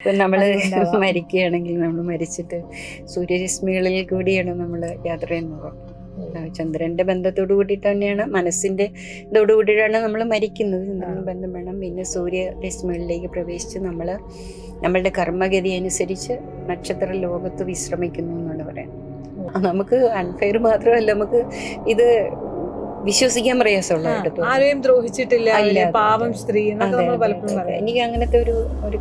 ഇപ്പം നമ്മൾ. മരിക്കുകയാണെങ്കിൽ നമ്മൾ മരിച്ചിട്ട് സൂര്യരശ്മികളിൽ കൂടിയാണ് നമ്മൾ യാത്ര ചെയ്യുന്നത്. ചന്ദ്രന്റെ ബന്ധത്തോടു കൂടിയിട്ട് തന്നെയാണ് മനസ്സിന്റെ ഇതോടു കൂടിയിട്ടാണ് നമ്മൾ മരിക്കുന്നത്. ചന്ദ്രന് ബന്ധം വേണം. പിന്നെ സൂര്യരശ്മികളിലേക്ക് പ്രവേശിച്ച് നമ്മൾ നമ്മളുടെ കർമ്മഗതി അനുസരിച്ച് നക്ഷത്ര ലോകത്ത് വിശ്രമിക്കുന്നു എന്നാണ് പറയാം നമുക്ക് അൺഫെയർ മാത്രമല്ല നമുക്ക് ഇത് വിശ്വസിക്കാൻ പ്രയാസമുള്ള. ആരെയും ദ്രോഹിച്ചിട്ടില്ല പാവം സ്ത്രീ. എനിക്ക് അങ്ങനത്തെ ഒരു ഒരു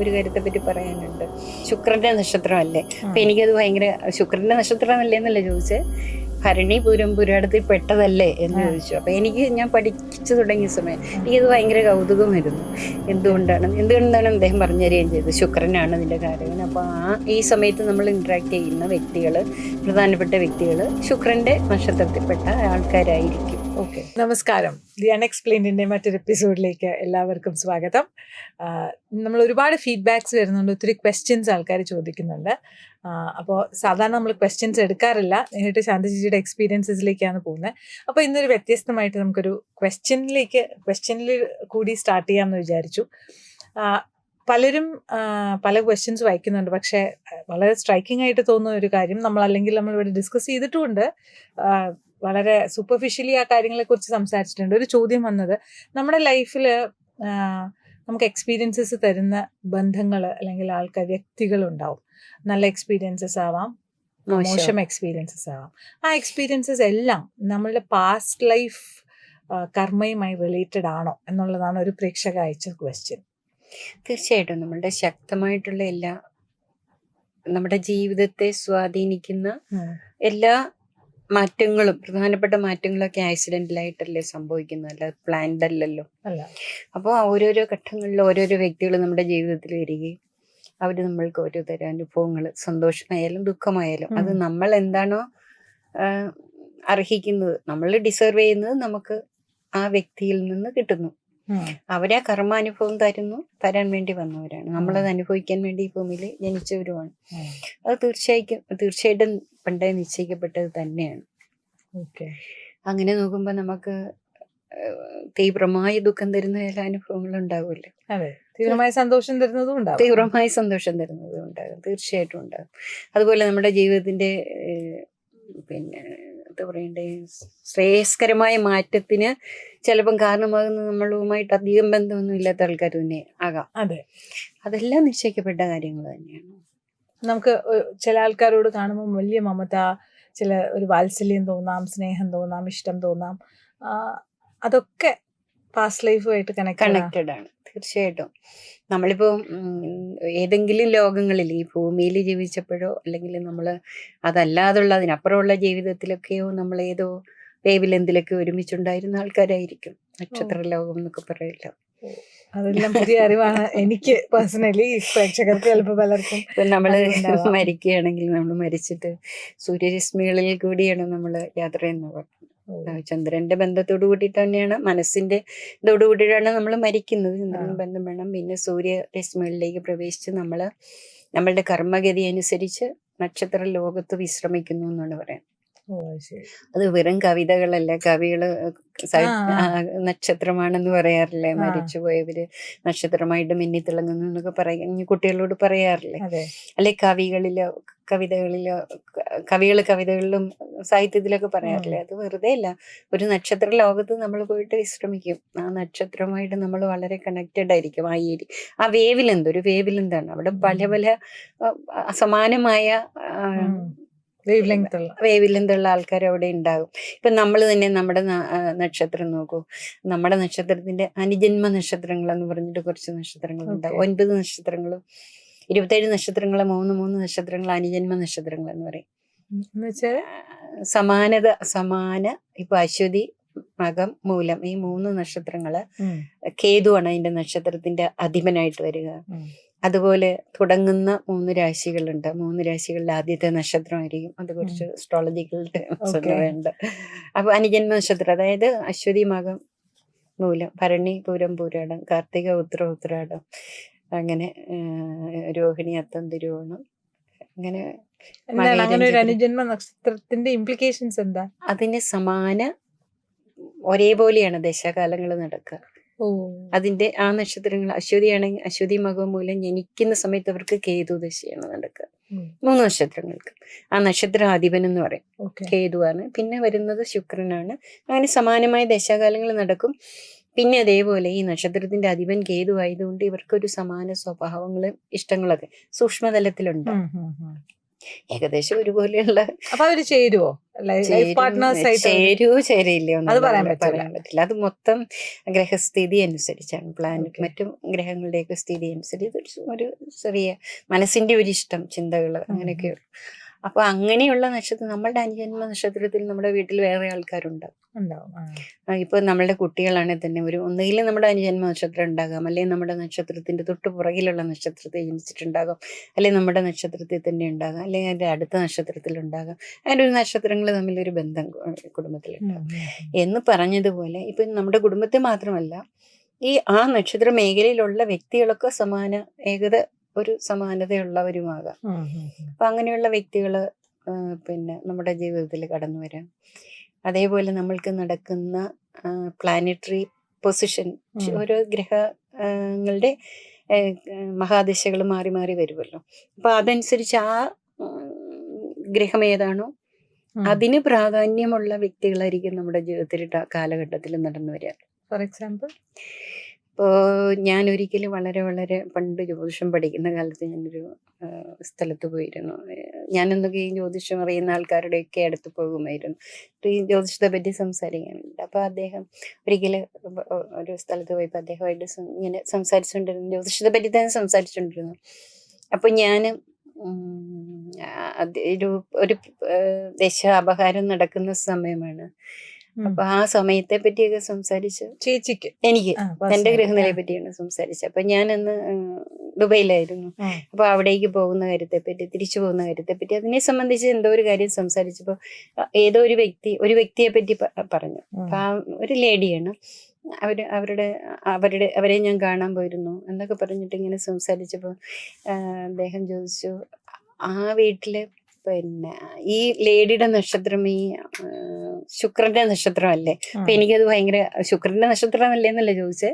ഒരു കാര്യത്തെ പറ്റി പറയാനുണ്ട്. ശുക്രന്റെ നക്ഷത്രമല്ലേ? അപ്പൊ എനിക്കത് ഭയങ്കര ശുക്രന്റെ നക്ഷത്രമല്ലേ എന്നല്ലേ ചോദിച്ചേ? ഭരണി പൂരം പുരാടത്തിൽ പെട്ടതല്ലേ എന്ന് ചോദിച്ചു. അപ്പൊ എനിക്ക് ഞാൻ പഠിച്ചു തുടങ്ങിയ സമയം എനിക്കത് ഭയങ്കര കൗതുകമായിരുന്നു. എന്തുകൊണ്ടാണ്? എന്തുകൊണ്ടാണ് അദ്ദേഹം പറഞ്ഞു തരികയും ചെയ്തത്? ശുക്രനാണ് ഇതിന്റെ കാരകൻ. അപ്പോൾ ആ ഈ സമയത്ത് നമ്മൾ ഇന്ററാക്ട് ചെയ്യുന്ന വ്യക്തികൾ പ്രധാനപ്പെട്ട വ്യക്തികൾ ശുക്രന്റെ നക്ഷത്രത്തിൽപ്പെട്ട ആൾക്കാരായിരിക്കും. ഓക്കെ. നമസ്കാരം. ദി അൺഎക്സ്പ്ലെയിൻഡിന്റെ മറ്റൊരു എപ്പിസോഡിലേക്ക് എല്ലാവർക്കും സ്വാഗതം. നമ്മൾ ഒരുപാട് ഫീഡ്ബാക്സ് വരുന്നുണ്ട് ഒത്തിരി ക്വസ്റ്റ്യൻസ് ആൾക്കാർ ചോദിക്കുന്നുണ്ട്. അപ്പോൾ സാധാരണ നമ്മൾ ക്വസ്റ്റ്യൻസ് എടുക്കാറില്ല. നേരിട്ട് ശാന്തജിയുടെ എക്സ്പീരിയൻസസിലേക്കാണ് പോകുന്നത് അപ്പോൾ ഇന്നൊരു വ്യത്യസ്തമായിട്ട് നമുക്കൊരു ക്വസ്റ്റ്യനിലേക്ക് ക്വസ്റ്റ്യനിൽ കൂടി സ്റ്റാർട്ട് ചെയ്യാമെന്ന് വിചാരിച്ചു. പലരും പല ക്വസ്റ്റ്യൻസ് വായിക്കുന്നുണ്ട്. പക്ഷേ വളരെ സ്ട്രൈക്കിംഗ് ആയിട്ട് തോന്നുന്ന ഒരു കാര്യം നമ്മൾ അല്ലെങ്കിൽ നമ്മൾ ഇവിടെ ഡിസ്കസ് ചെയ്തിട്ടുമുണ്ട് വളരെ സൂപ്പർഫിഷ്യലി ആ കാര്യങ്ങളെ കുറിച്ച് സംസാരിച്ചിട്ടുണ്ട്. ഒരു ചോദ്യം വന്നത് നമ്മുടെ ലൈഫിൽ നമുക്ക് എക്സ്പീരിയൻസസ് തരുന്ന ബന്ധങ്ങൾ അല്ലെങ്കിൽ ആൾക്കാർ വ്യക്തികൾ ഉണ്ടാവും നല്ല എക്സ്പീരിയൻസസ് ആവാം മോശം എക്സ്പീരിയൻസസ് ആവാം. ആ എക്സ്പീരിയൻസസ് എല്ലാം നമ്മളുടെ പാസ്റ്റ് ലൈഫ് കർമ്മയുമായി റിലേറ്റഡ് ആണോ എന്നുള്ളതാണ് ഒരു പ്രേക്ഷക അയച്ച ക്വസ്റ്റ്യൻ തീർച്ചയായിട്ടും നമ്മളുടെ ശക്തമായിട്ടുള്ള എല്ലാ നമ്മുടെ ജീവിതത്തെ സ്വാധീനിക്കുന്ന എല്ലാ മാറ്റങ്ങളും പ്രധാനപ്പെട്ട മാറ്റങ്ങളൊക്കെ ആക്സിഡന്റിലായിട്ടല്ലേ സംഭവിക്കുന്നത് അല്ല പ്ലാൻഡ് അല്ലല്ലോ. അല്ല. അപ്പോൾ ഓരോരോ ഘട്ടങ്ങളിൽ ഓരോരോ വ്യക്തികൾ നമ്മുടെ ജീവിതത്തിൽ വരികയും അവർ നമ്മൾക്ക് ഓരോ തരം അനുഭവങ്ങൾ സന്തോഷമായാലും ദുഃഖമായാലും അത് നമ്മൾ എന്താണോ അർഹിക്കുന്നത് നമ്മൾ ഡിസേർവ് ചെയ്യുന്നത് നമുക്ക് ആ വ്യക്തിയിൽ നിന്ന് കിട്ടുന്നു. അവരെ കർമാനുഭവം തരുന്നു തരാൻ വേണ്ടി വന്നവരാണ്. നമ്മളത് അനുഭവിക്കാൻ വേണ്ടി ഈ ഭൂമിയിൽ ജനിച്ചവരുമാണ്. അത് തീർച്ചയായിട്ടും തീർച്ചയായിട്ടും പണ്ടേ നിശ്ചയിക്കപ്പെട്ടത് തന്നെയാണ്. അങ്ങനെ നോക്കുമ്പോൾ നമുക്ക് തീവ്രമായ ദുഃഖം തരുന്ന ചില അനുഭവങ്ങൾ ഉണ്ടാവില്ല തീവ്രമായ സന്തോഷം തരുന്നതും ഉണ്ടാവും. തീവ്രമായ സന്തോഷം തരുന്നതും ഉണ്ടാകും. തീർച്ചയായിട്ടും ഉണ്ടാകും. അതുപോലെ നമ്മുടെ ജീവിതത്തിന്റെ പിന്നെ എന്താ പറയണ്ടേ? ശ്രേയസ്കരമായ മാറ്റത്തിന് ചിലപ്പം കാരണമാകുന്ന നമ്മളുമായിട്ട് അധികം ബന്ധമൊന്നും ഇല്ലാത്ത ആൾക്കാർ തന്നെ ആകാം. അതെ. അതെല്ലാം നിശ്ചയിക്കപ്പെട്ട കാര്യങ്ങൾ തന്നെയാണ്. നമുക്ക് ചില ആൾക്കാരോട് കാണുമ്പോൾ വലിയ മമത ചില ഒരു വാത്സല്യം തോന്നാം സ്നേഹം തോന്നാം ഇഷ്ടം തോന്നാം. അതൊക്കെ പാസ്റ്റ് ലൈഫുമായിട്ട് കണക്ട് കണക്റ്റഡ് ആണ്. തീർച്ചയായിട്ടും. നമ്മളിപ്പോൾ ഏതെങ്കിലും ലോകങ്ങളിൽ ഈ ഭൂമിയിൽ ജീവിച്ചപ്പോഴോ അല്ലെങ്കിൽ നമ്മൾ അതല്ലാതുള്ള അതിനപ്പുറമുള്ള ജീവിതത്തിലൊക്കെയോ നമ്മൾ ഏതോ വേവിലെന്തിലൊക്കെ ഒരുമിച്ചുണ്ടായിരുന്ന ആൾക്കാരായിരിക്കും. നക്ഷത്ര ലോകം എന്നൊക്കെ പറയില്ല. അതെല്ലാം പുതിയ അറിവാണ്. എനിക്ക് പേഴ്സണലി പ്രേക്ഷകർക്ക് ചിലപ്പോൾ പലർക്കും നമ്മൾ. മരിക്കുകയാണെങ്കിൽ നമ്മൾ മരിച്ചിട്ട് സൂര്യരശ്മികളിൽ കൂടിയാണ് നമ്മൾ യാത്ര ചെയ്യുന്നത്. ചന്ദ്രന്റെ ബന്ധത്തോട് കൂടിയിട്ട് തന്നെയാണ്. മനസ്സിന്റെ ഇതോട് കൂടിയിട്ടാണ് നമ്മൾ മരിക്കുന്നത്. ചന്ദ്രൻ ബന്ധം വേണം. പിന്നെ സൂര്യ രശ്മികളിലേക്ക് പ്രവേശിച്ച് നമ്മൾ നമ്മളുടെ കർമ്മഗതി അനുസരിച്ച് നക്ഷത്ര ലോകത്ത് വിശ്രമിക്കുന്നു എന്നാണ് പറയാം ഓ അത് വെറും കവിതകളല്ല. കവികൾ നക്ഷത്രമാണെന്ന് പറയാറില്ലേ? മരിച്ചു മരിച്ചുപോയവര് നക്ഷത്രമായിട്ട് മിന്നി തിളങ്ങുന്നു എന്നൊക്കെ പറയും കുട്ടികളോട് പറയാറില്ലേ? അല്ലെ കവികളിലോ കവിതകളിലോ കവികൾ കവിതകളിലും സാഹിത്യത്തിലൊക്കെ പറയാറില്ലേ? അത് വെറുതെ അല്ല. ഒരു നക്ഷത്ര ലോകത്ത് നമ്മൾ പോയിട്ട് വിശ്രമിക്കും. ആ നക്ഷത്രമായിട്ട് നമ്മൾ വളരെ കണക്റ്റഡ് ആയിരിക്കും. ആ ഏരി ആ വേവിലെന്ത്? ഒരു വേവിലെന്താണ്? അവിടെ പല പല അസമാനമായ സമാനമായ വേവ് ലെങ്ത് ഉള്ള വേവിലെന്തുള്ള ആൾക്കാർ അവിടെ ഉണ്ടാകും ഇപ്പൊ നമ്മൾ തന്നെ നമ്മുടെ നക്ഷത്രം നോക്കൂ. നമ്മുടെ നക്ഷത്രത്തിന്റെ അനുജന്മ നക്ഷത്രങ്ങൾ എന്ന് പറഞ്ഞിട്ട് കുറച്ച് നക്ഷത്രങ്ങൾ ഉണ്ടാകും. ഒൻപത് നക്ഷത്രങ്ങളും ഇരുപത്തേഴ് നക്ഷത്രങ്ങൾ മൂന്ന് മൂന്ന് നക്ഷത്രങ്ങൾ അനുജന്മ നക്ഷത്രങ്ങൾ എന്ന് പറയും. സമാനത സമാന ഇപ്പൊ അശ്വതി മകം മൂലം ഈ മൂന്ന് നക്ഷത്രങ്ങൾ കേതുവാണ് അതിന്റെ നക്ഷത്രത്തിന്റെ അധിപനായിട്ട് വരിക. അതുപോലെ തുടങ്ങുന്ന മൂന്ന് രാശികളുണ്ട്. മൂന്ന് രാശികളിൽ ആദ്യത്തെ നക്ഷത്രമായിരിക്കും. അത് കുറച്ച് അസ്ട്രോളജിക്കൽ ടേംസ്. ഉണ്ട് അപ്പൊ അനുജന്മ നക്ഷത്രം അതായത് അശ്വതി മകം മൂലം ഭരണി പൂരം പൂരാടം കാർത്തിക ഉത്തര ഉത്തരാടം അങ്ങനെ രോഹിണി അത്തം തിരുവോണം അങ്ങനെ ഒരു അനുജന്മ നക്ഷത്രത്തിന്റെ ഇംപ്ലിക്കേഷൻസ് എന്താ? അതിന് സമാന ഒരേപോലെയാണ് ദശാകാലങ്ങൾ നടക്കുക. അതിന്റെ ആ നക്ഷത്രങ്ങൾ അശ്വതിയാണെങ്കിൽ അശ്വതി മകം മൂലം ജനിക്കുന്ന സമയത്ത് അവർക്ക് കേതു ദശയാണ് നടക്കുക. മൂന്ന് നക്ഷത്രങ്ങൾക്ക്. ആ നക്ഷത്രാധിപൻ എന്ന് പറയും. കേതുവാണ് പിന്നെ വരുന്നത് ശുക്രനാണ്. അങ്ങനെ സമാനമായ ദശാകാലങ്ങൾ നടക്കും. പിന്നെ അതേപോലെ ഈ നക്ഷത്രത്തിന്റെ അധിപൻ കേതു ആയതുകൊണ്ട് ഇവർക്കൊരു സമാന സ്വഭാവങ്ങളും ഇഷ്ടങ്ങളൊക്കെ സൂക്ഷ്മതലത്തിലുണ്ട്. ഏകദേശം ഒരുപോലെയുള്ള അപ്പൊ അവർ ചേരുവോ? ചേരുവോ ചേരില്ലയോ അത് പറയാൻ പറ്റില്ല. അത് മൊത്തം ഗ്രഹസ്ഥിതി അനുസരിച്ചാണ്. പ്ലാനറ്റ് മറ്റും ഗ്രഹങ്ങളുടെയൊക്കെ സ്ഥിതി അനുസരിച്ച് ഒരു- ചെറിയ മനസ്സിന്റെ ഒരു ഇഷ്ടം ചിന്തകൾ അങ്ങനെയൊക്കെ അപ്പൊ അങ്ങനെയുള്ള നക്ഷത്രം നമ്മളുടെ അനുജന്മ നക്ഷത്രത്തിൽ നമ്മുടെ വീട്ടിൽ വേറെ ആൾക്കാരുണ്ട്. ഇപ്പൊ നമ്മളുടെ കുട്ടികളാണെങ്കിൽ തന്നെ ഒരു ഒന്നുകിൽ നമ്മുടെ അനുജന്മ നക്ഷത്രം ഉണ്ടാകാം അല്ലെങ്കിൽ നമ്മുടെ നക്ഷത്രത്തിന്റെ തൊട്ട് പുറകിലുള്ള നക്ഷത്രത്തെ ജനിച്ചിട്ടുണ്ടാകാം അല്ലെങ്കിൽ നമ്മുടെ നക്ഷത്രത്തിൽ തന്നെ ഉണ്ടാകാം അല്ലെങ്കിൽ അതിന്റെ അടുത്ത നക്ഷത്രത്തിൽ ഉണ്ടാകാം. അങ്ങനെ ഒരു നക്ഷത്രങ്ങൾ തമ്മിലൊരു ബന്ധം കുടുംബത്തിൽ കുടുംബത്തിലുണ്ട്. ഉം, ഉം, എന്ന് പറഞ്ഞതുപോലെ ഇപ്പൊ നമ്മുടെ കുടുംബത്തെ മാത്രമല്ല ഈ ആ നക്ഷത്ര മേഖലയിലുള്ള വ്യക്തികളൊക്കെ സമാന ഏകത ഒരു സമാനതയുള്ളവരുമാകാം. അപ്പൊ അങ്ങനെയുള്ള വ്യക്തികൾ പിന്നെ നമ്മുടെ ജീവിതത്തിൽ കടന്നു വരാം അതേപോലെ നമ്മൾക്ക് നടക്കുന്ന പ്ലാനറ്ററി പൊസിഷൻ. ഓരോ ഗ്രഹങ്ങളുടെ മഹാദിശകൾ മാറി മാറി വരുമല്ലോ അപ്പൊ അതനുസരിച്ച് ആ ഗ്രഹം ഏതാണോ. അതിന് പ്രാധാന്യമുള്ള വ്യക്തികളായിരിക്കും നമ്മുടെ ജീവിതത്തിൽ കാലഘട്ടത്തിൽ നടന്നു വരിക ഫോർ എക്സാമ്പിൾ ഇപ്പോൾ ഞാൻ ഒരിക്കലും വളരെ വളരെ പണ്ട് ജ്യോതിഷം പഠിക്കുന്ന കാലത്ത് ഞാനൊരു സ്ഥലത്ത് പോയിരുന്നു. ഞാനെന്തൊക്കെ ഈ ജ്യോതിഷം അറിയുന്ന ആൾക്കാരുടെയൊക്കെ അടുത്ത് പോകുമായിരുന്നു. ഈ ജ്യോതിഷത്തെ പറ്റി സംസാരിക്കാനുണ്ട്. അപ്പോൾ അദ്ദേഹം ഒരിക്കലും ഒരു സ്ഥലത്ത് പോയപ്പോൾ അദ്ദേഹമായിട്ട് ഇങ്ങനെ സംസാരിച്ചുകൊണ്ടിരുന്നു ജ്യോതിഷത്തെ പറ്റി തന്നെ സംസാരിച്ചുകൊണ്ടിരുന്നു അപ്പോൾ ഞാൻ ഒരു ഒരു ഏഹ് അപഹാരം നടക്കുന്ന സമയമാണ്. അപ്പൊ ആ സമയത്തെ പറ്റിയൊക്കെ സംസാരിച്ചു ചേച്ചിക്ക്. എനിക്ക് എന്റെ. ഗൃഹനിലയെ പറ്റിയാണ് സംസാരിച്ചത്. അപ്പൊ ഞാൻ അന്ന് ദുബൈയിലായിരുന്നു. അപ്പൊ അവിടേക്ക് പോകുന്ന കാര്യത്തെ പറ്റി തിരിച്ചു പോകുന്ന കാര്യത്തെ പറ്റി അതിനെ സംബന്ധിച്ച് എന്തോ ഒരു കാര്യം സംസാരിച്ചപ്പോ ഏതോ ഒരു വ്യക്തി ഒരു വ്യക്തിയെ പറ്റി പറഞ്ഞു. അപ്പൊ ആ ഒരു ലേഡിയാണ്. അവർ അവരുടെ അവരുടെ അവരെ ഞാൻ കാണാൻ പോയിരുന്നു എന്നൊക്കെ പറഞ്ഞിട്ട് ഇങ്ങനെ സംസാരിച്ചപ്പോ അദ്ദേഹം ചോദിച്ചു ആ വീട്ടിൽ പിന്നെ ഈ ലേഡിയുടെ നക്ഷത്രം ഈ ശുക്രന്റെ നക്ഷത്രം അല്ലേ അപ്പൊ. എനിക്കത് ഭയങ്കര ശുക്രന്റെ നക്ഷത്രമല്ലേ എന്നല്ലേ ചോദിച്ചേ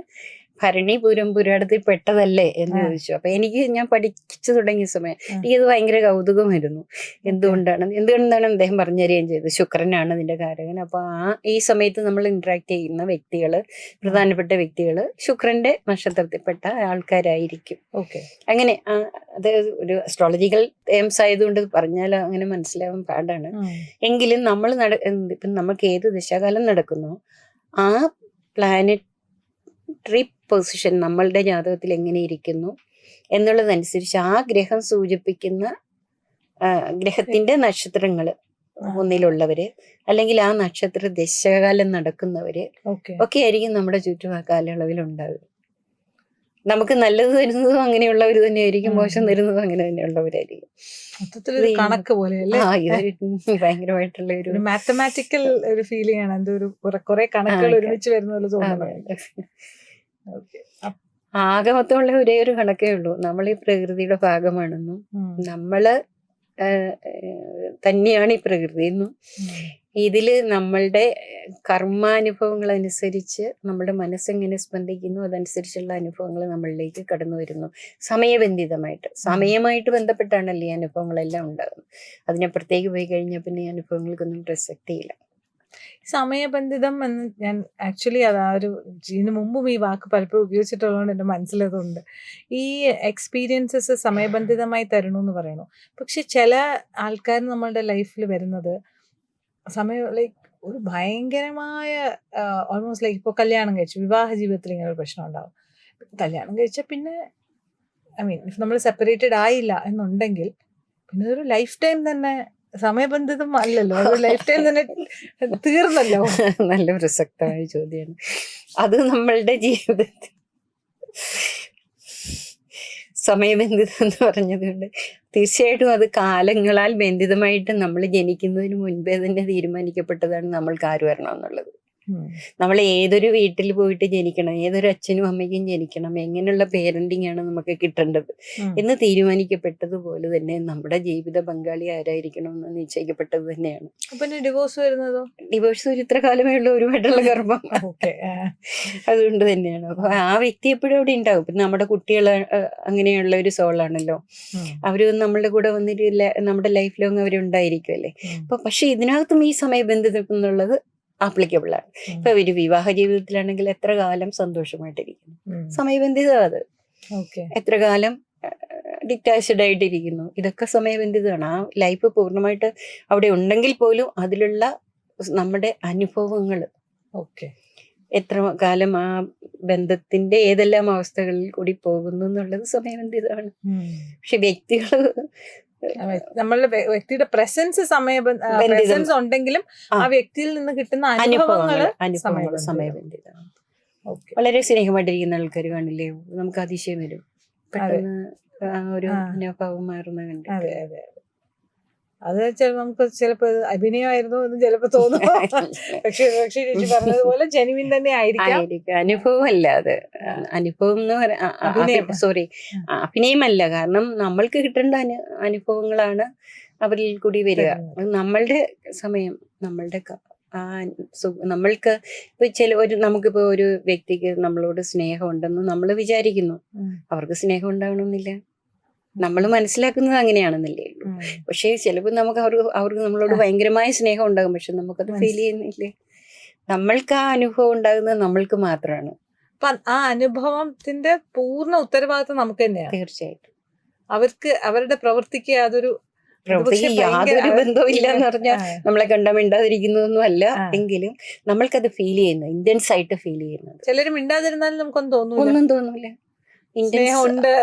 ഭരണി പൂരം പുരാടത്തിൽ പെട്ടതല്ലേ എന്ന് ചോദിച്ചു. അപ്പൊ എനിക്ക് ഞാൻ പഠിച്ചു തുടങ്ങിയ സമയം എനിക്ക് എനിക്കത് ഭയങ്കര കൗതുകമായിരുന്നു. എന്തുകൊണ്ടാണ്? എന്തുകൊണ്ടാണ് അദ്ദേഹം പറഞ്ഞു തരികയും ചെയ്തത്? ശുക്രനാണ് അതിന്റെ കാരകൻ. അപ്പൊ ആ ഈ സമയത്ത് നമ്മൾ ഇന്ററാക്ട് ചെയ്യുന്ന വ്യക്തികൾ പ്രധാനപ്പെട്ട വ്യക്തികൾ ശുക്രന്റെ നക്ഷത്രത്തിൽപ്പെട്ട ആൾക്കാരായിരിക്കും. ഓക്കെ. അങ്ങനെ ആ, അത് ഒരു അസ്ട്രോളജിക്കൽ ടേംസ് ആയതുകൊണ്ട് പറഞ്ഞാൽ അങ്ങനെ മനസ്സിലാവാൻ പാടാണ്. ഉം. നടക്കുന്നവര് ഒക്കെ ആയിരിക്കും നമ്മുടെ ചുറ്റും ആ കാലയളവിൽ ഉണ്ടാവുക നമുക്ക് നല്ലത് തരുന്നതും അങ്ങനെയുള്ളവർ തന്നെയായിരിക്കും. മോശം തരുന്നതും അങ്ങനെ തന്നെയുള്ളവരായിരിക്കും. കണക്ക് പോലെ ആ ഭയങ്കരമായിട്ടുള്ള ഒരു മാത്തമാറ്റിക്കൽ ഒരു ഫീലിംഗ് ആണ്. എന്തോ ഒരു കുറെ- കണക്കുകൾ ആ, ഒരുമിച്ച് വരുന്ന പോലെ തോന്നുന്നു. തോന്നുന്നത് ആകെ മൊത്തമുള്ള ഒരേ ഒരു കണക്കേ ഉള്ളൂ. നമ്മൾ ഈ പ്രകൃതിയുടെ ഭാഗമാണെന്നും നമ്മൾ തന്നെയാണ് ഈ പ്രകൃതി എന്നും ഇതിൽ നമ്മളുടെ കർമാനുഭവങ്ങൾ അനുസരിച്ച് നമ്മുടെ മനസ്സെങ്ങനെ സ്പന്ദിക്കുന്നു അതനുസരിച്ചുള്ള അനുഭവങ്ങൾ നമ്മളിലേക്ക് കടന്നു വരുന്നു. സമയബന്ധിതമായിട്ട്. സമയമായിട്ട് ബന്ധപ്പെട്ടാണല്ലോ ഈ അനുഭവങ്ങളെല്ലാം ഉണ്ടാകുന്നത്. അതിനപ്പുറത്തേക്ക് പോയി കഴിഞ്ഞാൽ പിന്നെ ഈ അനുഭവങ്ങൾക്കൊന്നും പ്രസക്തിയില്ല. സമയബന്ധിതം എന്ന് ഞാൻ ആക്ച്വലി അത് ആ ഒരു ഇതിനു മുമ്പും ഈ വാക്ക് പലപ്പോഴും ഉപയോഗിച്ചിട്ടുള്ളതുകൊണ്ട് എന്റെ മനസ്സിലതുണ്ട് ഈ എക്സ്പീരിയൻസസ് സമയബന്ധിതമായി തരണമെന്ന് പറയണു പക്ഷെ ചില ആൾക്കാർ നമ്മളുടെ ലൈഫിൽ വരുന്നത് സമയം ലൈക്ക് ഒരു ഭയങ്കരമായ ഓൾമോസ്റ്റ് ലൈക്ക് ഇപ്പോൾ കല്യാണം കഴിച്ചു വിവാഹ ജീവിതത്തിൽ ഇങ്ങനെ ഒരു പ്രശ്നം ഉണ്ടാവും. കല്യാണം കഴിച്ചാൽ പിന്നെ ഐ മീൻ ഇഫ് നമ്മൾ സെപ്പറേറ്റഡ് ആയില്ല എന്നുണ്ടെങ്കിൽ പിന്നെ ഒരു ലൈഫ് ടൈം തന്നെ സമയബന്ധിതം അല്ലല്ലോ. ലൈഫ് ടൈം തന്നെ തീർന്നല്ലോ. നല്ല പ്രസക്തമായ ചോദ്യമാണ് അത് നമ്മളുടെ ജീവിതത്തിൽ സമയബന്ധിതം എന്ന് പറഞ്ഞതുകൊണ്ട് തീർച്ചയായിട്ടും അത് കാലങ്ങളാൽ ബന്ധിതമായിട്ട് നമ്മൾ ജനിക്കുന്നതിന് മുൻപേ തന്നെ തീരുമാനിക്കപ്പെട്ടതാണ് നമ്മൾക്ക് ആര് വരണം എന്നുള്ളത്. നമ്മൾ ഏതൊരു വീട്ടിൽ പോയിട്ട് ജനിക്കണം ഏതൊരു അച്ഛനും അമ്മയ്ക്കും ജനിക്കണം എങ്ങനെയുള്ള പേരന്റിങ് ആണ് നമുക്ക് കിട്ടേണ്ടത്? എന്ന് തീരുമാനിക്കപ്പെട്ടതുപോലെ തന്നെ നമ്മുടെ ജീവിത പങ്കാളി ആരായിരിക്കണം എന്ന് നിശ്ചയിക്കപ്പെട്ടത് തന്നെയാണ്. പിന്നെ ഡിവോഴ്സ് വരുന്നതോ? ഡിവോഴ്സ് ഒരു ഇത്ര കാലമേ ഉള്ളൂ ഒരുപാടുള്ള ഗർഭം. അതുകൊണ്ട് തന്നെയാണ്. അപ്പൊ ആ വ്യക്തി എപ്പോഴും അവിടെ ഉണ്ടാവും. പിന്നെ നമ്മുടെ കുട്ടികൾ അങ്ങനെയുള്ള ഒരു സോളാണല്ലോ. അവർ നമ്മളുടെ കൂടെ വന്നിട്ട് നമ്മുടെ ലൈഫ് ലോങ് അവരുണ്ടായിരിക്കും അല്ലേ? അപ്പൊ പക്ഷെ ഇതിനകത്തും ഈ സമയബന്ധിതം എന്നുള്ളത് ആപ്ലിക്കബിൾ ആണ്. ഇപ്പൊ ഒരു വിവാഹ ജീവിതത്തിലാണെങ്കിൽ എത്ര കാലം സന്തോഷമായിട്ടിരിക്കുന്നു? അത്. ഓക്കെ. എത്ര കാലം ഡിറ്റാച്ച്ഡ് ആയിട്ടിരിക്കുന്നു? ഇതൊക്കെ സമയബന്ധിതമാണ്. ആ ലൈഫ് പൂർണമായിട്ട് അവിടെ ഉണ്ടെങ്കിൽ പോലും അതിലുള്ള നമ്മുടെ അനുഭവങ്ങൾ ഓക്കെ. എത്ര കാലം ആ ബന്ധത്തിന്റെ ഏതെല്ലാം അവസ്ഥകളിൽ കൂടി പോകുന്നു എന്നുള്ളത് സമയബന്ധിതമാണ്. പക്ഷെ വ്യക്തികൾ നമ്മളുടെ വ്യക്തിയുടെ പ്രസൻസ് സമയ പ്രസൻസ് ഉണ്ടെങ്കിലും ആ. വ്യക്തിയിൽ നിന്ന് കിട്ടുന്ന അനുഭവങ്ങൾ സമയബന്ധിതം. സമയബന്ധിതമാണ്. വളരെ സ്നേഹമായിട്ടിരിക്കുന്ന ആൾക്കാർ കാണില്ലേ നമുക്ക് അതിശയം വരും. പെട്ടെന്ന് ഒരു ആ. മനോഭാവം മാറുന്ന കണ്ട് അതെ വെച്ചാൽ നമുക്ക് ചിലപ്പോ ഇത് അഭിനയമായിരുന്നു എന്ന് ചിലപ്പോ തോന്നും. പക്ഷേ പക്ഷേ ചേച്ചി പറഞ്ഞതുപോലെ ജനുവിൻ തന്നെ ആയിരിക്കും. അനുഭവമല്ല അത്. അനുഭവം എന്ന്. പറയാം സോറി അഭിനയമല്ല. കാരണം നമ്മൾക്ക് കിട്ടേണ്ട അനു അനുഭവങ്ങളാണ് അവരിൽ കൂടി വരിക. നമ്മളുടെ സമയം നമ്മളുടെ ആ നമ്മൾക്ക് ഇപ്പൊ ചില ഒരു നമുക്കിപ്പോ ഒരു വ്യക്തിക്ക് നമ്മളോട് സ്നേഹം ഉണ്ടെന്ന് നമ്മൾ വിചാരിക്കുന്നു അവർക്ക് സ്നേഹം ഉണ്ടാവണമെന്നില്ല. നമ്മൾ മനസ്സിലാക്കുന്നത് അങ്ങനെയാണെന്നല്ലേ ഉള്ളൂ. പക്ഷെ ചിലപ്പോൾ നമുക്ക് അവർക്ക് അവർക്ക് നമ്മളോട് ഭയങ്കരമായ സ്നേഹം ഉണ്ടാകും. പക്ഷെ നമുക്കത് ഫീൽ ചെയ്യുന്നില്ലേ? നമ്മൾക്ക് ആ അനുഭവം ഉണ്ടാകുന്നത് നമ്മൾക്ക് മാത്രമാണ് അപ്പൊ ആ അനുഭവത്തിന്റെ പൂർണ ഉത്തരവാദിത്വം നമുക്ക് തന്നെയാണ് തീർച്ചയായിട്ടും. അവർക്ക് അവരുടെ പ്രവൃത്തിക്ക് യാതൊരു പ്രവൃത്തിക്ക് യാതൊരു ബന്ധവും ഇല്ല. എന്ന് പറഞ്ഞാൽ നമ്മളെ കണ്ട മിണ്ടാതിരിക്കുന്നതൊന്നും അല്ല. എങ്കിലും നമ്മൾക്കത് ഫീൽ ചെയ്യുന്നു ഇന്റൻസ് ആയിട്ട് ഫീൽ ചെയ്യുന്നത്. ചിലര് മിണ്ടാതിരുന്നാലും നമുക്കൊന്നും തോന്നുന്നു ഒന്നും ഉണ്ട്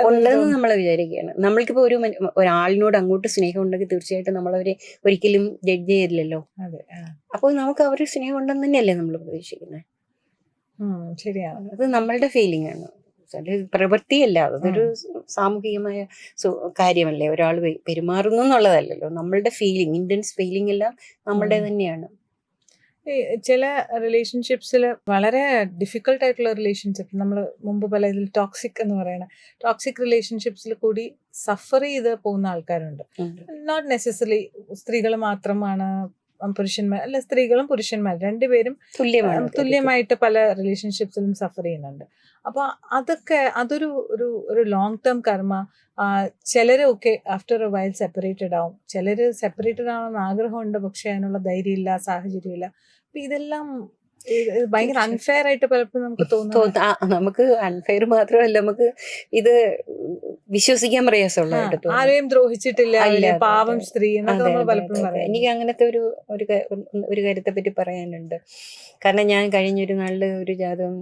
ഉണ്ടെന്ന് നമ്മൾ വിചാരിക്കുകയാണ്. നമ്മൾക്കിപ്പോ ഒരു ഒരാളിനോട് അങ്ങോട്ട് സ്നേഹം ഉണ്ടെങ്കിൽ തീർച്ചയായിട്ടും അവരെ ഒരിക്കലും ജഡ്ജ് ചെയ്തില്ലല്ലോ അപ്പോൾ നമുക്ക് അവർ സ്നേഹം ഉണ്ടെന്ന് തന്നെയല്ലേ നമ്മൾ പ്രതീക്ഷിക്കുന്നത് ശരിയാണ് അത് നമ്മളുടെ ഫീലിംഗ് ആണ്. പ്രവൃത്തി പ്രവൃത്തിയല്ല. അതൊരു സാമൂഹികമായ കാര്യമല്ലേ. ഒരാൾ പെരുമാറുന്നു എന്നുള്ളതല്ലല്ലോ. നമ്മളുടെ ഫീലിംഗ് ഇന്റൻസ് ഫീലിംഗ് എല്ലാം നമ്മളുടെ തന്നെയാണ്. ചില റിലേഷൻഷിപ്സിൽ വളരെ ഡിഫിക്കൽട്ട് ആയിട്ടുള്ള റിലേഷൻഷിപ്പ് നമ്മൾ മുമ്പ് പല ഇതിൽ ടോക്സിക് എന്ന് പറയുന്ന ടോക്സിക് റിലേഷൻഷിപ്സിൽ കൂടി സഫർ ചെയ്ത് പോകുന്ന ആൾക്കാരുണ്ട്. നോട്ട് നെസസറി സ്ത്രീകൾ മാത്രമാണ് പുരുഷന്മാർ അല്ല സ്ത്രീകളും പുരുഷന്മാർ രണ്ടുപേരും തുല്യമാണ് തുല്യമായിട്ട് പല റിലേഷൻഷിപ്സിലും സഫർ ചെയ്യുന്നുണ്ട്. അപ്പൊ അതൊക്കെ അതൊരു ഒരു ഒരു ലോങ് ടേം കർമ്മ ചിലരൊക്കെ ആഫ്റ്റർ എ വൈൽ സെപ്പറേറ്റഡ് ആവും. ചിലര് സെപ്പറേറ്റഡ് ആവണമെന്ന് ആഗ്രഹമുണ്ട് പക്ഷെ അതിനുള്ള ധൈര്യമില്ല സാഹചര്യമില്ല. അപ്പൊ ഇതെല്ലാം ഇത് ഇത് ഭയങ്കര അൺഫെയർ ആയിട്ട് പലപ്പോഴും നമുക്ക് തോന്നുന്നു നമുക്ക് അൺഫെയർ മാത്രമല്ല നമുക്ക് ഇത് വിശ്വസിക്കാൻ പ്രയാസമുള്ള ആരെയും ദ്രോഹിച്ചിട്ടില്ല പാവം സ്ത്രീ. എനിക്ക് അങ്ങനത്തെ ഒരു ഒരു ഒരു കാര്യത്തെ പറ്റി പറയാനുണ്ട്. കാരണം ഞാൻ കഴിഞ്ഞൊരു നാളിൽ ഒരു ജാതകം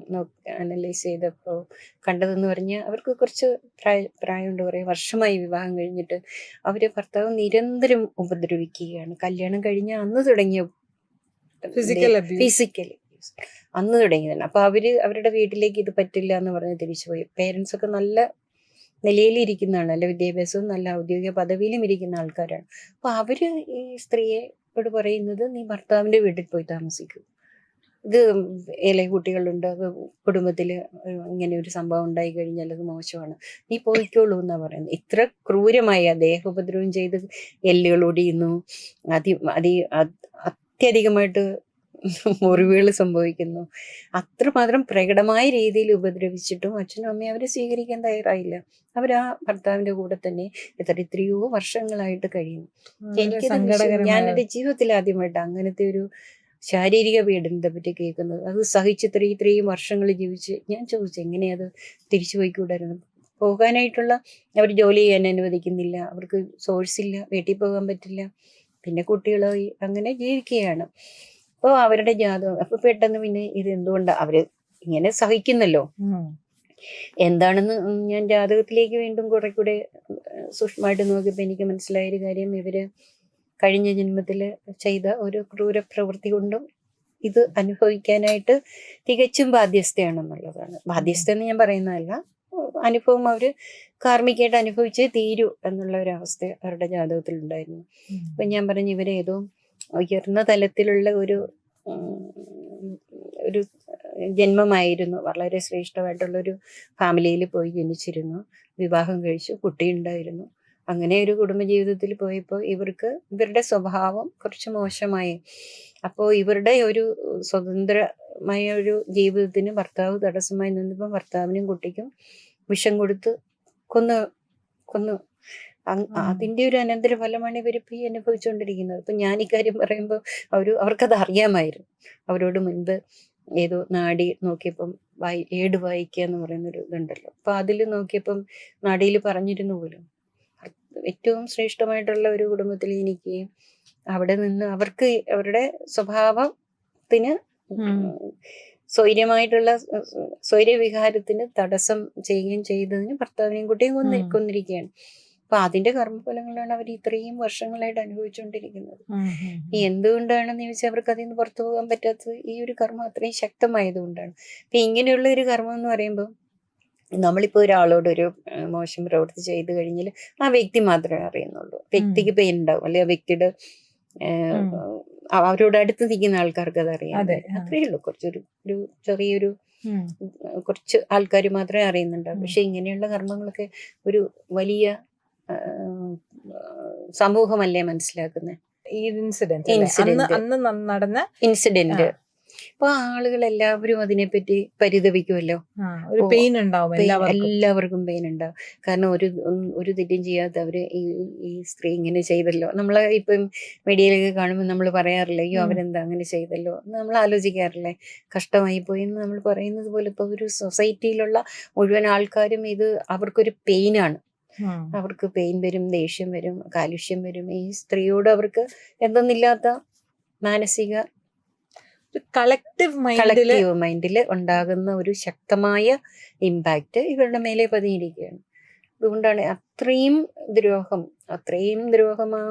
അനലൈസ് ചെയ്തപ്പോൾ കണ്ടതെന്ന് പറഞ്ഞാൽ അവർക്ക് കുറച്ച് പ്രായ പ്രായമുണ്ട് കുറേ വർഷമായി വിവാഹം കഴിഞ്ഞിട്ട്. അവരെ ഭർത്താവ് നിരന്തരം ഉപദ്രവിക്കുകയാണ്. കല്യാണം കഴിഞ്ഞ അന്ന് തുടങ്ങിയ ഫിസിക്കൽ ഫിസിക്കലി അന്ന് തുടങ്ങിയതാണ് അപ്പൊ അവർ അവരുടെ വീട്ടിലേക്ക് ഇത് പറ്റില്ല എന്ന് പറഞ്ഞ് തിരിച്ചുപോയി പേരൻസ് ഒക്കെ നല്ല നിലയിലിരിക്കുന്നതാണ് നല്ല വിദ്യാഭ്യാസവും നല്ല ഔദ്യോഗിക പദവിയിലും ഇരിക്കുന്ന ആൾക്കാരാണ്. അപ്പൊ അവർ ഈ സ്ത്രീയെ ോട് പറയുന്നത് നീ ഭർത്താവിന്റെ വീട്ടിൽ പോയി താമസിക്കൂ. ഇത് ഇളയ കുട്ടികളുണ്ട്. അത് കുടുംബത്തിൽ ഇങ്ങനെ ഒരു സംഭവം ഉണ്ടായി കഴിഞ്ഞാൽ അത് മോശമാണ്. നീ പോയിക്കോളൂ എന്നാ പറയുന്നത്. ഇത്ര ക്രൂരമായ ദേഹോപദ്രവം ചെയ്ത് എല്ലുകൾ ഒടിയുന്നു. അതി അത് അത്യധികമായിട്ട് മുറിവുകൾ സംഭവിക്കുന്നു. അത്രമാത്രം പ്രകടമായ രീതിയിൽ ഉപദ്രവിച്ചിട്ടും അച്ഛനും അമ്മയും അവരെ സ്വീകരിക്കാൻ തയ്യാറായില്ല. അവർ ആ ഭർത്താവിന്റെ കൂടെ തന്നെ എത്ര എത്രയോ വർഷങ്ങളായിട്ട് കഴിയുന്നു. എനിക്ക് ഞാൻ എന്റെ ജീവിതത്തിൽ ആദ്യമായിട്ട് അങ്ങനത്തെ ഒരു ശാരീരിക പീഡനത്തെ പറ്റി കേൾക്കുന്നത്. അത് സഹിച്ച് ഇത്രയും ഇത്രയും വർഷങ്ങൾ ജീവിച്ച് ഞാൻ ചോദിച്ചു എങ്ങനെയത് തിരിച്ചു പോയിക്കൂടായിരുന്നു? പോകാനായിട്ടുള്ള അവർ ജോലി ചെയ്യാൻ അനുവദിക്കുന്നില്ല. അവർക്ക് സോഴ്സ് ഇല്ല. വീട്ടിൽ പോകാൻ പറ്റില്ല. പിന്നെ കുട്ടികളോ അങ്ങനെ ജീവിക്കുകയാണ്. അപ്പോൾ അവരുടെ ജാതകം അപ്പൊ പെട്ടെന്ന് പിന്നെ ഇത് എന്തുകൊണ്ടാണ് അവർ ഇങ്ങനെ സഹിക്കുന്നല്ലോ. എന്താണെന്ന് ഞാൻ ജാതകത്തിലേക്ക് വീണ്ടും കുറെ കൂടെ സൂക്ഷ്മമായിട്ട് നോക്കിയപ്പോൾ എനിക്ക് മനസ്സിലായ ഒരു കാര്യം. ഇവർ കഴിഞ്ഞ ജന്മത്തിൽ ചെയ്ത ഒരു ക്രൂര പ്രവൃത്തി കൊണ്ടും ഇത് അനുഭവിക്കാനായിട്ട് തികച്ചും ബാധ്യസ്ഥയാണെന്നുള്ളതാണ്. ബാധ്യസ്ഥ എന്ന് ഞാൻ പറയുന്നതല്ല. അനുഭവം അവർ കാർമ്മികമായിട്ട് അനുഭവിച്ച് തീരൂ എന്നുള്ള ഒരു അവസ്ഥ അവരുടെ ജാതകത്തിൽ ഉണ്ടായിരുന്നു. അപ്പൊ ഞാൻ പറഞ്ഞു ഇവരേതോ ഉയർന്ന തലത്തിലുള്ള ഒരു ഒരു ജന്മമായിരുന്നു. വളരെ ശ്രേഷ്ഠമായിട്ടുള്ളൊരു ഫാമിലിയിൽ പോയി ജനിച്ചിരുന്നു. വിവാഹം കഴിച്ചു കുട്ടിയുണ്ടായിരുന്നു. അങ്ങനെ ഒരു കുടുംബജീവിതത്തിൽ പോയപ്പോൾ ഇവർക്ക് ഇവരുടെ സ്വഭാവം കുറച്ച് മോശമായി. അപ്പോൾ ഇവരുടെ ഒരു സ്വതന്ത്രമായ ഒരു ജീവിതത്തിന് ഭർത്താവ് തടസ്സമായി നിന്നപ്പോൾ ഭർത്താവിനും കുട്ടിക്കും വിഷം കൊടുത്ത് കൊന്ന് കൊന്നു. അതിന്റെ ഒരു അനന്തരഫലമാണ് ഇവരിപ്പോൾ ഈ അനുഭവിച്ചുകൊണ്ടിരിക്കുന്നത് ഇപ്പൊ ഞാൻ ഇക്കാര്യം പറയുമ്പോൾ അവർ അവർക്കത് അറിയാമായിരുന്നു. അവരോട് മുൻപ് ഏതോ നാടി നോക്കിയപ്പം വായി ഏട് വായിക്കുക എന്ന് പറയുന്നൊരു ഇതുണ്ടല്ലോ. അപ്പൊ അതിൽ നോക്കിയപ്പം നാടിയിൽ പറഞ്ഞിരുന്നു പോലും. ഏറ്റവും ശ്രേഷ്ഠമായിട്ടുള്ള ഒരു കുടുംബത്തിൽ ജനിക്കുകയും അവിടെ നിന്ന് അവർക്ക് അവരുടെ സ്വഭാവത്തിന്. സ്വൈര്യമായിട്ടുള്ള സ്വൈര്യവിഹാരത്തിന് തടസ്സം ചെയ്യുകയും ചെയ്തതിന് ഭർത്താവിനെയും കുട്ടിയും കൊന്നി. കൊന്നിരിക്കുകയാണ്. അപ്പൊ അതിന്റെ കർമ്മഫലങ്ങളാണ് അവർ ഇത്രയും വർഷങ്ങളായിട്ട് അനുഭവിച്ചുകൊണ്ടിരിക്കുന്നത്. എന്തുകൊണ്ടാണെന്ന് ചോദിച്ചാൽ അവർക്ക് അതിൽ നിന്ന് പുറത്തു പോകാൻ പറ്റാത്തത്? ഈ ഒരു കർമ്മം അത്രയും ശക്തമായതുകൊണ്ടാണ്. അപ്പൊ ഇങ്ങനെയുള്ള ഒരു കർമ്മം എന്ന് പറയുമ്പോൾ നമ്മളിപ്പോ ഒരാളോട് ഒരു മോശം പ്രവൃത്തി ചെയ്തു കഴിഞ്ഞാൽ ആ വ്യക്തി മാത്രമേ അറിയുന്നുള്ളൂ. വ്യക്തിക്ക് പെയിൻ ഉണ്ടാവും അല്ലെ ആ വ്യക്തിയുടെ അവരോട് അടുത്ത് നിൽക്കുന്ന ആൾക്കാർക്ക് അത് അറിയാം. അത്രയേ ഉള്ളൂ. കുറച്ചൊരു ഒരു ചെറിയൊരു കുറച്ച് ആൾക്കാർ മാത്രമേ അറിയുന്നുണ്ടാവും. പക്ഷെ ഇങ്ങനെയുള്ള കർമ്മങ്ങളൊക്കെ ഒരു വലിയ സമൂഹമല്ലേ മനസ്സിലാക്കുന്നത് ഈ ഇൻസിഡന്റ് നടന്ന ഇൻസിഡന്റ് അപ്പൊ ആളുകൾ എല്ലാവരും അതിനെപ്പറ്റി പരിതപിക്കുമല്ലോ? ഒരു പെയിൻ ഉണ്ടാവും എല്ലാവർക്കും. പെയിൻ ഉണ്ടാവും. കാരണം ഒരു ഒരു തെറ്റും ചെയ്യാത്ത അവർ ഈ ഈ സ്ത്രീ ഇങ്ങനെ ചെയ്തല്ലോ. നമ്മളെ ഇപ്പം മീഡിയയിലൊക്കെ കാണുമ്പോൾ നമ്മൾ പറയാറില്ലേ അയ്യോ. അവരെന്താ അങ്ങനെ ചെയ്തല്ലോ? നമ്മൾ ആലോചിക്കാറില്ലേ? കഷ്ടമായി പോയി എന്ന് നമ്മൾ പറയുന്നത് പോലെ ഇപ്പൊ ഒരു സൊസൈറ്റിയിലുള്ള മുഴുവൻ ആൾക്കാരും ഇത് അവർക്കൊരു പെയിനാണ് ആണ്. അവർക്ക് പെയിൻ വരും ദേഷ്യം വരും കാലുഷ്യം വരും. ഈ സ്ത്രീയോട് അവർക്ക് എന്തെന്നില്ലാത്ത മാനസിക കളക്റ്റീവ് മൈൻഡിൽ കളക്റ്റീവ് മൈൻഡിൽ ഉണ്ടാകുന്ന ഒരു ശക്തമായ ഇമ്പാക്റ്റ് ഇവരുടെ മേലെ പതിയിരിക്കുകയാണ്. അതുകൊണ്ടാണ് അത്രയും ദ്രോഹം അത്രയും ദ്രോഹം ആ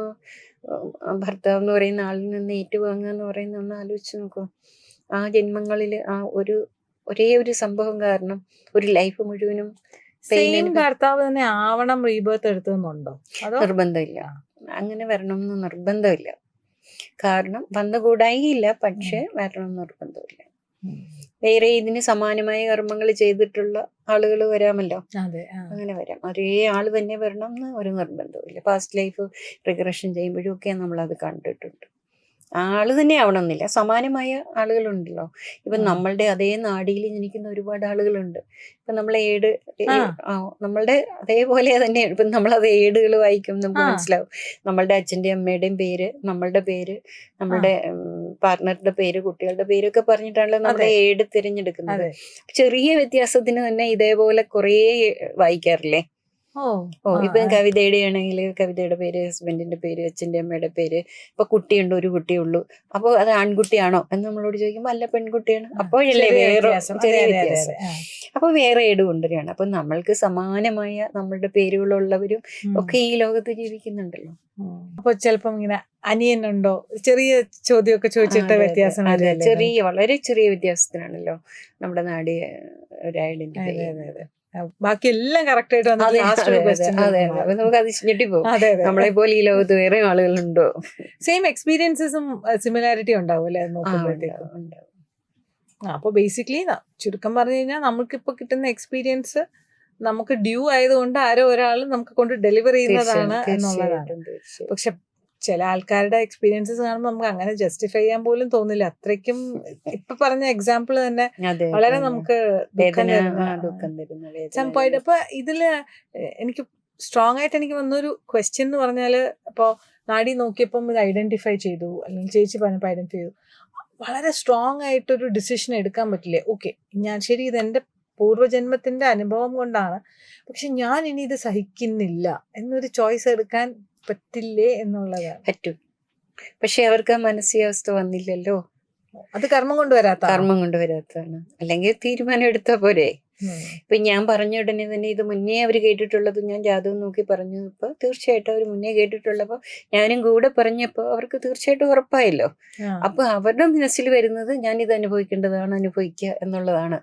ഭർത്താവ് എന്ന് പറയുന്ന ആളിൽ നിന്ന് ഏറ്റുവാങ്ങുക എന്ന് പറയുന്ന ഒന്ന് ആലോചിച്ച് നോക്കൂ. ആ ജന്മങ്ങളിൽ ആ ഒരു ഒരേ ഒരു സംഭവം കാരണം ഒരു ലൈഫ് മുഴുവനും സെയിം ഭർത്താവ് തന്നെ ആവണം റീബേർത്ത് എടുത്തതെന്നുണ്ടോ നിർബന്ധമില്ല. അങ്ങനെ വരണം എന്ന് നിർബന്ധമില്ല. കാരണം വന്നുകൂടായില്ല പക്ഷെ വരണം എന്ന് നിർബന്ധമില്ല. വേറെ ഇതിന് സമാനമായ കർമ്മങ്ങൾ ചെയ്തിട്ടുള്ള ആളുകൾ വരാമല്ലോ? അങ്ങനെ വരാം. ഒരേ ആൾ തന്നെ വരണം എന്ന് ഒരു നിർബന്ധമില്ല പാസ്റ്റ് ലൈഫ് റിഗ്രഷൻ ചെയ്യുമ്പോഴും ഒക്കെ അത് കണ്ടിട്ടുണ്ട്. ആൾ തന്നെ ആവണമെന്നില്ല. സമാനമായ ആളുകളുണ്ടല്ലോ. ഇപ്പൊ നമ്മളുടെ അതേ നാടിയിൽ ജനിക്കുന്ന ഒരുപാട് ആളുകളുണ്ട്. ഇപ്പൊ നമ്മളെ ഏട് നമ്മളുടെ അതേപോലെ തന്നെയാണ്. ഇപ്പൊ നമ്മളത് ഏടുകൾ വായിക്കും നമുക്ക്. മനസ്സിലാവും. നമ്മളുടെ അച്ഛന്റെ അമ്മയുടെയും പേര് നമ്മളുടെ പേര് നമ്മളുടെ പാർട്ട്ണറുടെ പേര് കുട്ടികളുടെ പേരൊക്കെ പറഞ്ഞിട്ടാണല്ലോ നമ്മുടെ ഏട് തിരഞ്ഞെടുക്കുന്നത്. ചെറിയ വ്യത്യാസത്തിന് തന്നെ ഇതേപോലെ കുറേ വായിക്കാറില്ലേ? ഓ ഇപ്പൊ. കവിതയുടെ ആണെങ്കിൽ കവിതയുടെ പേര് ഹസ്ബൻഡിന്റെ പേര് അച്ഛന്റെ അമ്മയുടെ പേര് ഇപ്പൊ കുട്ടിയുണ്ട് ഒരു കുട്ടിയുള്ളൂ അപ്പൊ അത് ആൺകുട്ടിയാണോ എന്ന് നമ്മളോട് ചോദിക്കുമ്പോ അല്ല പെൺകുട്ടിയാണ്. അപ്പോഴല്ലേ വേറെ ചെറിയ വ്യത്യാസം. അപ്പൊ വേറെ ഏട് കൊണ്ടുവരികയാണ് അപ്പൊ നമ്മൾക്ക് സമാനമായ നമ്മളുടെ പേരുകളുള്ളവരും ഒക്കെ ഈ ലോകത്ത് ജീവിക്കുന്നുണ്ടല്ലോ. അപ്പൊ ചിലപ്പം ഇങ്ങനെ അനിയനുണ്ടോ? ചെറിയ ചോദ്യമൊക്കെ ചോദിച്ചിട്ട് വ്യത്യാസം ചെറിയ വളരെ ചെറിയ വ്യത്യാസത്തിനാണല്ലോ നമ്മുടെ നാട് ഒരു ബാക്കി എല്ലാം കറക്റ്റ് ആയിട്ട് നമുക്ക് അത് ഞെട്ടിപ്പോകും നമ്മളെ പോലെ ഈ ലോകത്ത് വേറെ ആളുകളുണ്ടോ? സെയിം എക്സ്പീരിയൻസസും സിമിലാരിറ്റി ഉണ്ടാവും അല്ലെ? നോക്കുമ്പോഴത്തേക്കും. അപ്പൊ ബേസിക്കലി ചുരുക്കം പറഞ്ഞു കഴിഞ്ഞാൽ നമുക്കിപ്പോ കിട്ടുന്ന എക്സ്പീരിയൻസ് നമുക്ക് ഡ്യൂ ആയതുകൊണ്ട് ആരോ ഒരാൾ നമുക്ക് കൊണ്ട് ഡെലിവർ ചെയ്യുന്നതാണ് എന്നുള്ളതാണ്. പക്ഷെ ചില ആൾക്കാരുടെ എക്സ്പീരിയൻസസ് കാണുമ്പോൾ നമുക്ക് അങ്ങനെ ജസ്റ്റിഫൈ ചെയ്യാൻ പോലും തോന്നില്ല. അത്രയ്ക്കും ഇപ്പൊ പറഞ്ഞ എക്സാമ്പിൾ തന്നെ വളരെ നമുക്ക് ദുഃഖം തരുന്ന, അപ്പൊ ഇതിൽ എനിക്ക് സ്ട്രോങ് ആയിട്ട് എനിക്ക് വന്നൊരു ക്വസ്റ്റ്യൻ എന്ന് പറഞ്ഞാൽ ഇപ്പോ നാടി നോക്കിയപ്പം ഇത് ഐഡന്റിഫൈ ചെയ്തു. അല്ലെങ്കിൽ ചേച്ചി പറഞ്ഞപ്പോൾ ഐഡന്റിഫൈ ചെയ്തു. വളരെ സ്ട്രോങ് ആയിട്ടൊരു ഡിസിഷൻ എടുക്കാൻ പറ്റില്ലേ? ഓക്കെ ഞാൻ ശരി ഇത് എന്റെ പൂർവജന്മത്തിന്റെ അനുഭവം കൊണ്ടാണ്. പക്ഷെ ഞാൻ ഇനി ഇത് സഹിക്കുന്നില്ല എന്നൊരു ചോയ്സ് എടുക്കാൻ പറ്റില്ലേ എന്നുള്ളതാണ്. പറ്റും. പക്ഷെ അവർക്ക് ആ മാനസികാവസ്ഥ വന്നില്ലല്ലോ. അത് കർമ്മം കൊണ്ടുവരാത്ത കർമ്മം കൊണ്ടുവരാത്തതാണ്. അല്ലെങ്കിൽ തീരുമാനം എടുത്ത പോരെ. ഇപ്പൊ ഞാൻ പറഞ്ഞ ഉടനെ തന്നെ ഇത് മുന്നേ അവർ കേട്ടിട്ടുള്ളത് ഞാൻ ജാതകം നോക്കി പറഞ്ഞു. ഇപ്പൊ തീർച്ചയായിട്ടും അവർ മുന്നേ കേട്ടിട്ടുള്ളപ്പോ ഞാനും കൂടെ പറഞ്ഞപ്പോ അവർക്ക് തീർച്ചയായിട്ടും ഉറപ്പായല്ലോ. അപ്പൊ അവരുടെ മനസ്സിൽ വരുന്നത് ഞാൻ ഇത് അനുഭവിക്കേണ്ടതാണ് അനുഭവിക്കുക എന്നുള്ളതാണ്.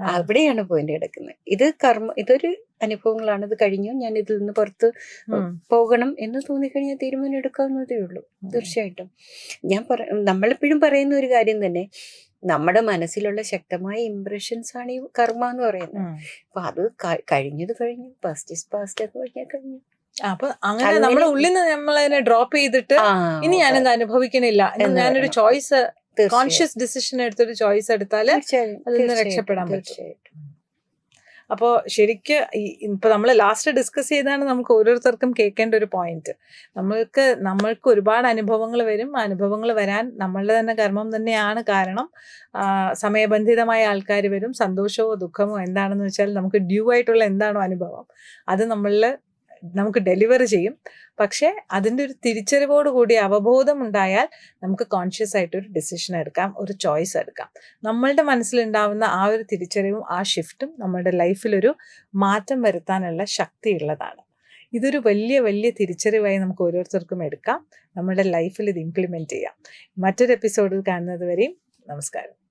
അവിടെയാണ് പോയിന്റ് കിടക്കുന്നത് ഇത് കർമ്മ ഇതൊരു അനുഭവങ്ങളാണ്. ഇത് കഴിഞ്ഞു. ഞാൻ ഇതിൽ നിന്ന് പുറത്ത് പോകണം എന്ന് തോന്നിക്കഴിഞ്ഞാൽ തീരുമാനം എടുക്കാവുന്നതേ ഉള്ളൂ തീർച്ചയായിട്ടും. ഞാൻ പറ നമ്മളെപ്പോഴും പറയുന്ന ഒരു കാര്യം തന്നെ നമ്മുടെ മനസ്സിലുള്ള ശക്തമായ ഇംപ്രഷൻസ് ആണ് ഈ കർമ്മ എന്ന് പറയുന്നത്. അപ്പൊ അത് കഴിഞ്ഞത് കഴിഞ്ഞു. പാസ്റ്റ് ഇസ് പാസ്റ്റ് എന്ന് കഴിഞ്ഞാൽ കഴിഞ്ഞു. അപ്പൊ അങ്ങനെ നമ്മളെ നമ്മുടെ ഉള്ളിൽ നിന്ന് നമ്മൾ അതിനെ ഡ്രോപ്പ് ചെയ്തിട്ട് ഇനി ഞാനത് അനുഭവിക്കണില്ല. ഞാനൊരു ചോയ്സ് കോൺഷ്യസ് ഡിസിഷൻ എടുത്തൊരു ചോയ്സ് എടുത്താൽ തീർച്ചയായും, അതിൽ നിന്ന് രക്ഷപ്പെടാൻ പറ്റും. അപ്പോൾ ശരിക്ക് ഈ- ഇപ്പൊ നമ്മൾ ലാസ്റ്റ് ഡിസ്കസ് ചെയ്താണ് നമുക്ക് ഓരോരുത്തർക്കും കേൾക്കേണ്ട ഒരു പോയിന്റ് നമ്മൾക്ക് നമ്മൾക്ക് ഒരുപാട് അനുഭവങ്ങൾ വരും. അനുഭവങ്ങൾ വരാൻ നമ്മളുടെ തന്നെ കർമ്മം തന്നെയാണ് കാരണം സമയബന്ധിതമായ ആൾക്കാർ വരും. സന്തോഷമോ ദുഃഖമോ എന്താണെന്ന് വെച്ചാൽ നമുക്ക് ഡ്യൂ ആയിട്ടുള്ള എന്താണോ അനുഭവം അത് നമ്മളിൽ നമുക്ക് ഡെലിവർ ചെയ്യും. പക്ഷേ അതിന്റെ ഒരു തിരിച്ചറിവോട് കൂടി അവബോധം ഉണ്ടായാൽ നമുക്ക് കോൺഷ്യസ് ആയിട്ട് ഒരു ഡിസിഷൻ എടുക്കാം ഒരു ചോയ്സ് എടുക്കാം. നമ്മളുടെ മനസ്സിലുണ്ടാവുന്ന ആ ഒരു തിരിച്ചറിവും ആ ഷിഫ്റ്റും നമ്മുടെ ലൈഫിലൊരു മാറ്റം വരുത്താനുള്ള ശക്തിയുള്ളതാണ് ഇതൊരു വലിയ വലിയ തിരിച്ചറിവായി നമുക്ക് ഓരോരുത്തർക്കും എടുക്കാം. നമ്മുടെ ലൈഫിൽ ഇത് ഇംപ്ലിമെന്റ് ചെയ്യാം. മറ്റൊരു എപ്പിസോഡിൽ കാണുന്നത് വരെയും നമസ്കാരം.